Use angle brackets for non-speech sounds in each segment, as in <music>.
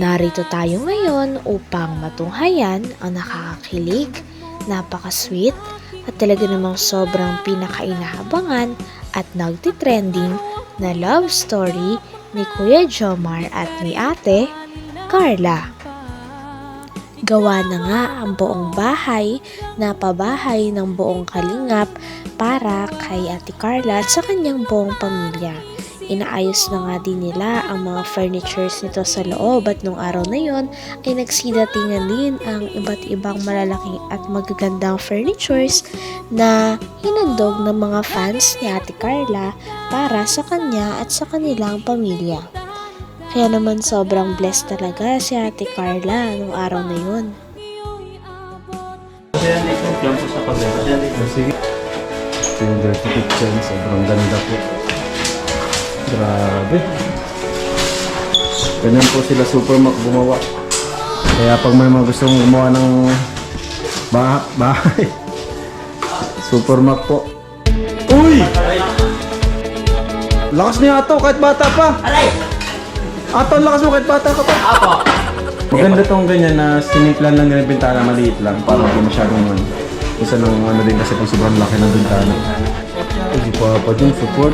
Narito tayo ngayon upang matunghayan ang nakakakilig, napaka-sweet, at talaga namang sobrang pinakainahabangan at nagtitrending na love story ni Kuya Jomar at ni Ate Carla. Gawa na nga ang buong bahay na pabahay ng buong kalingap para kay Ate Carla at sa kanyang buong pamilya. Inaayos na nga din nila ang mga furnitures nito sa loob at nung araw na yon ay nagsidatingan din ang iba't ibang malalaking at magagandang furnitures na hinandog ng mga fans ni Ate Carla para sa kanya at sa kanilang pamilya. Kaya naman sobrang blessed talaga si Ate Carla nung araw na yun. Kaya dito, yan po sa dito. Sige. Ito yung dirty kitchen. Sobrang ganda po. Grabe. Ganyan po sila Supermac gumawa. Kaya pag may mga gustong gumawa ng bah bahay, <laughs> Supermac po. Uy! Lakas niya ato kahit bata pa. Alay! Ato, lakas mo kahit bata ka pa. Apo. Maganda tong ganyan na siniplan lang yung bintana, maliit lang. Para hindi masyadong ano. Isa ng ano din kasi kung sobrang laki ng bintana. Ay, si Papa Jones, support.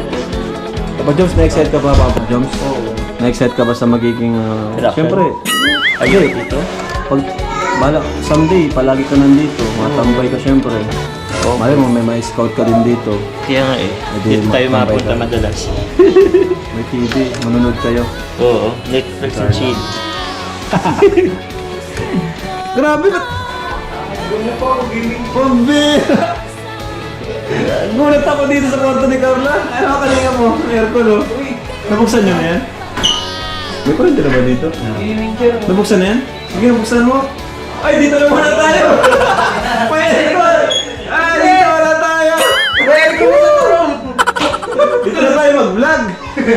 Papa Jones, na-excite ka ba, Papa Jones? Oo. Na-excite ka ba sa magiging... Uh, Production? Siyempre, Ayun, dito. pag bala, someday, palagi ka nandito, matambay ka siyempre. Oh, Malay mo, may may scout ka din dito. Kaya nga eh. Edi, Dito tayo matambay mapunta ka. madalas. <laughs> May TV, manunod kayo. Oo, Netflix and chill. <laughs> Grabe na! Pambira! <laughs> Gulat ako dito sa kwarto ni Carla. Ano ka kanina mo? Aircon oh. Nabuksan niyo na yan? May kurente na ba dito? Nabuksan na yan? Sige, nabuksan mo. Ay, dito na muna tayo! May aircon! Ah, dito na tayo! May aircon! Dito na tayo mag-vlog!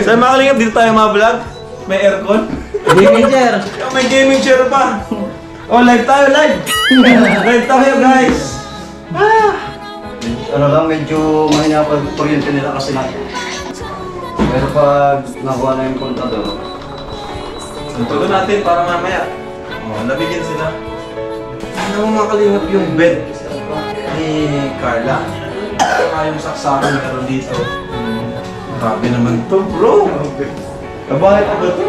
Sa mga kalingap, dito tayo mag-vlog. May aircon. Gaming chair. May gaming chair pa. Oh, live tayo, live! <laughs> live tayo, guys! Ano lang, medyo mahina pa yung kuryente nila kasi na. Pero pag nakuha na yung kontador, Tuloy natin para mamaya. Oh, nabigyan sila. Ano mo mga kalingap yung bed ni Carla? Saka yung saksakan meron dito. Grabe naman to, bro! Kabahay pa ba to?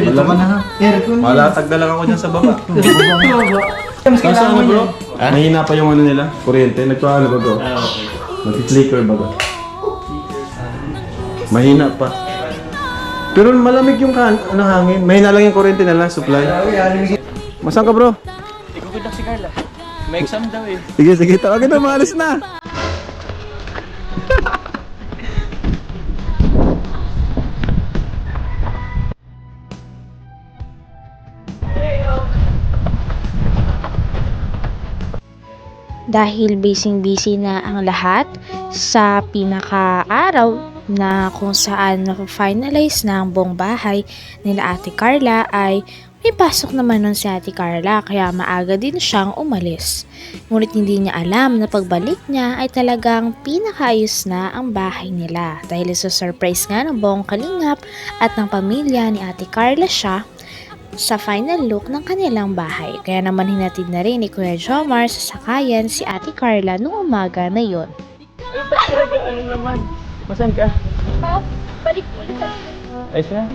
ka na ha. Aircon. Malatag na lang ako dyan sa baba. Kasi ano bro? Mahina pa yung ano nila, kuryente. Nagpaano ba bro? Ah, okay. Nag-flicker ba ba? Mahina pa. Pero malamig yung kan, ano hangin. Mahina lang yung kuryente nila, supply. Masan ka bro? Ikugod lang si Carla. May exam daw eh. Sige, sige. Tawagin na, maalis na. Dahil busy-busy na ang lahat sa pinaka-araw na kung saan na-finalize na ang buong bahay nila Ate Carla ay may pasok naman nun si Ate Carla kaya maaga din siyang umalis. Ngunit hindi niya alam na pagbalik niya ay talagang pinakaayos na ang bahay nila dahil sa surprise nga ng buong kalingap at ng pamilya ni Ate Carla siya sa final look ng kanilang bahay. Kaya naman hinatid na rin ni Kuya Jomar sa sakayan si Ate Carla noong umaga na yon. Ano naman? Masan ka? Balik ulit. Ay siya?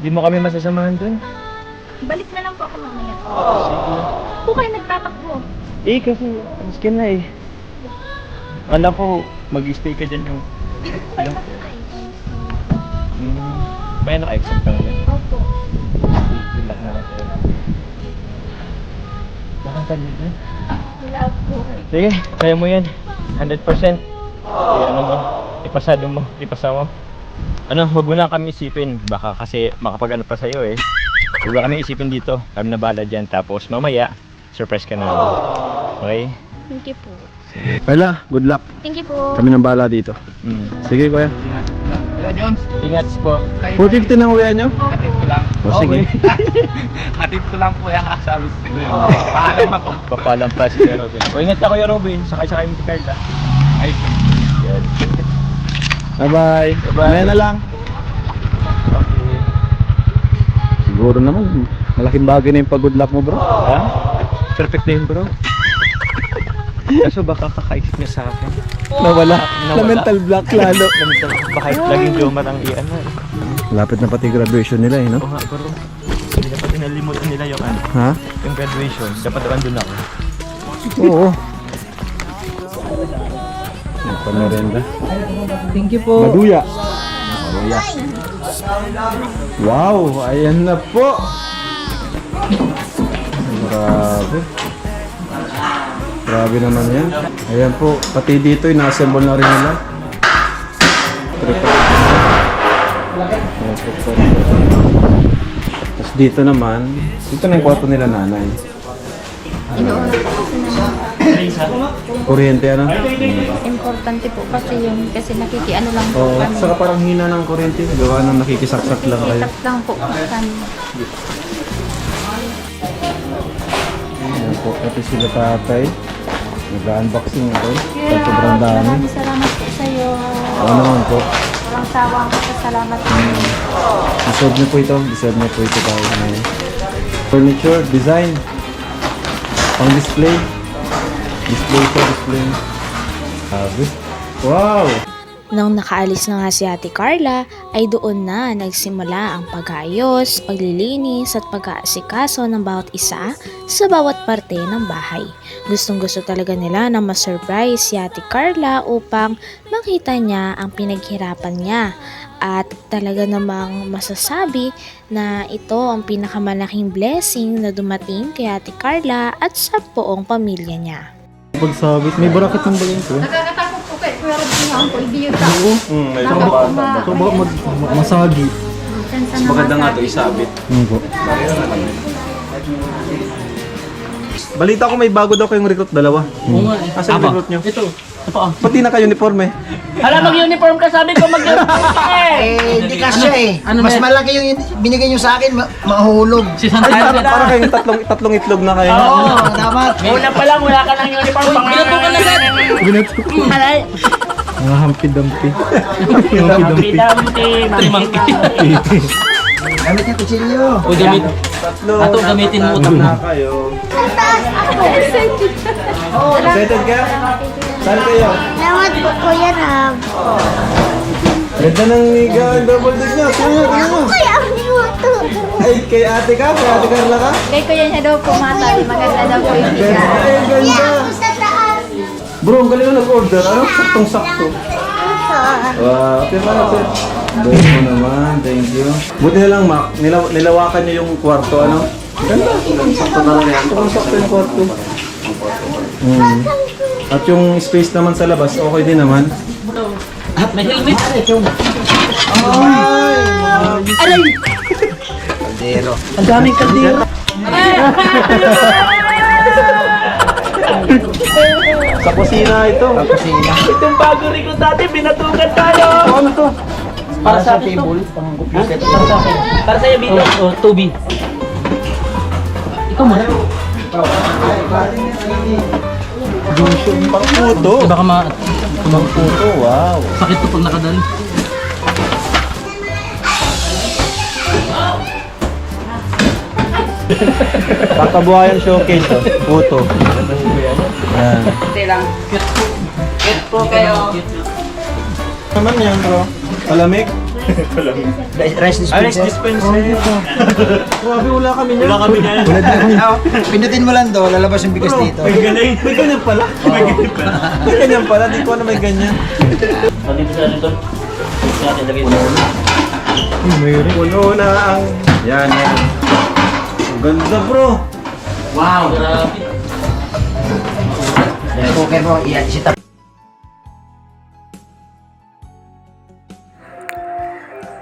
Di mo kami masasamahan dun? Balik na lang po ako mamaya. Sige. Po kayo nagtatakbo. Eh, kasi alis ka na eh. Alam ko, mag-stay ka dyan yung... Hmm. Naka-exam ka na yan. Opo. Relax na lang dyan? Wala po. Sige, kaya mo yan. 100%. Eh, ano mo? Ipasado mo. Ipasa mo. Ano, huwag mo na kami isipin. Baka kasi makapag ano pa sa'yo eh. Huwag mo kami isipin dito. Kami na bahala dyan. Tapos mamaya, surprise ka na. Okay? Thank you po. Carla, good luck. Thank you po. Kami ng bala dito. Mm. Sige, kuya. Ingat po. 450 na uwi nyo? Hatid ko lang. O, sige. <laughs> Hatid ko lang po yung kasabit ko. Paalam ako. Papalam pa si Robin. O ingat ka Kuya Robin. Sakay-sakay mo si Carla. Ay. Yan. Bye-bye. Bye-bye. na lang. Siguro naman, malaking bagay na yung pag-good luck mo, bro. Ha? Perfect na yun bro. Kaso baka kakaisip niya sa akin. Nawala. Nawala. Na mental block lalo. Lamitan, baka laging Jomar ang iyan na. Lapit na pati graduation nila, eh, no? Oo nga bro. Hindi dapat nalimutan nila yung ano, Ha? yung graduation. Dapat andun ako. Oo. Pamerenda. Thank you po. Maduya. Maduya. Wow, ayan na po. Grabe. Grabe naman yan. Ayan po, pati dito, ina-assemble na rin nila. Tapos dito naman, dito na yung kwarto nila nanay. Kuryente ano? Importante po kasi yung kasi nakikiano lang po Oo, kami. saka parang hina ng kuryente. Gawa ng nakikisaksak lang kayo. Itak lang po kami. Ayan po, pati sila tatay. Nag-unboxing ako. Kaya Sobrang dami. maraming salamat po sa iyo. Ano naman po. Walang sawang pasalamat po. Deserve niyo po ito. Deserve niyo po ito dahil may furniture, design, pang display. Display po, display. Sabi. Wow! Nang nakaalis na nga si Ate Carla, ay doon na nagsimula ang pag-ayos, paglilinis at pag-aasikaso ng bawat isa sa bawat parte ng bahay. Gustong gusto talaga nila na ma-surprise si Ate Carla upang makita niya ang pinaghirapan niya at talaga namang masasabi na ito ang pinakamalaking blessing na dumating kay Ate Carla at sa buong pamilya niya. Pagsabit, may bracket ng bagay ito. Kay Kuya nga po hindi yun tao. Mm, may Baka po ma- So baka mag- ma- masagi. Na Maganda nga to isabit. Ano po? Balita ko may bago daw kayong recruit dalawa. Oo nga. Asa yung recruit nyo? Ito. Pa. Ba't di naka-uniform eh? Hala, mag-uniform ka. Sabi ko mag-uniform ka <laughs> eh. Eh, hindi kasi eh. ano Mas ba- malaki yung binigay nyo sa akin, ma- mahulog. Si Ay, Santana. para, para kayong tatlong, tatlong itlog na kayo. Oo. Oh, dapat. Una pa lang, wala ka ng uniform. Binato ka na agad. Binato ko. Halay. Mga hampi-dampi. Hampi-dampi. Pinamti. Gamit yung kutsilyo. O gamit. Ato, gamitin mo. Tatlo na kayo. Excited ka? Saan kayo? Salamat po Kuya Rob. Ganda ng niga. ang Double dig niya. Tingnan mo. Kuya, hindi mo ito. Ay, kay ate ka? Kay ate Carla ka? Kay Kuya niya daw pumatay. Maganda daw po yung bigas. Ay, ganda. Sa taas. Bro, ang galing na nag-order. Ano? Saktong-sakto. Wow. Okay pa natin. Bait mo naman. Thank you. Buti na lang, Mac. Nilaw nilawakan niyo yung kwarto, ano? Ganda. Sakto talaga yan. Saktong-sakto yung kwarto. Hmm. At yung space naman sa labas, okay din naman. At may helmet. Kaldero. Ang daming kaldero. Sa kusina ito. Sa kusina. Itong bago rin ko dati, binatugan tayo. Ano to? Para sa table. Para sa akin. Para sa'yo, Bito. Oh, Toby. Ikaw muna. Pang puto. Baka ma... Pang puto, wow. Sakit to pag nakadali. Pagkabuhayan <laughs> showcase to. Puto. Yan. Hindi lang. Cute po. Cute po kayo. Naman yan bro. Palamig. Rice Alex dispenser. dispenser. Grabe wala kami niyan. Wala kami na yan. Oh, Pindutin mo lang do, lalabas yung bigas dito. May galing. May ganyan pala. May ganyan pala. May ganyan pala. Di ko na may ganyan. Dito sa dito. Natin lagay mo. Puno na ang... Yan, yan. Ang ganda bro. Wow. Grabe. Okay mo, iya, isita.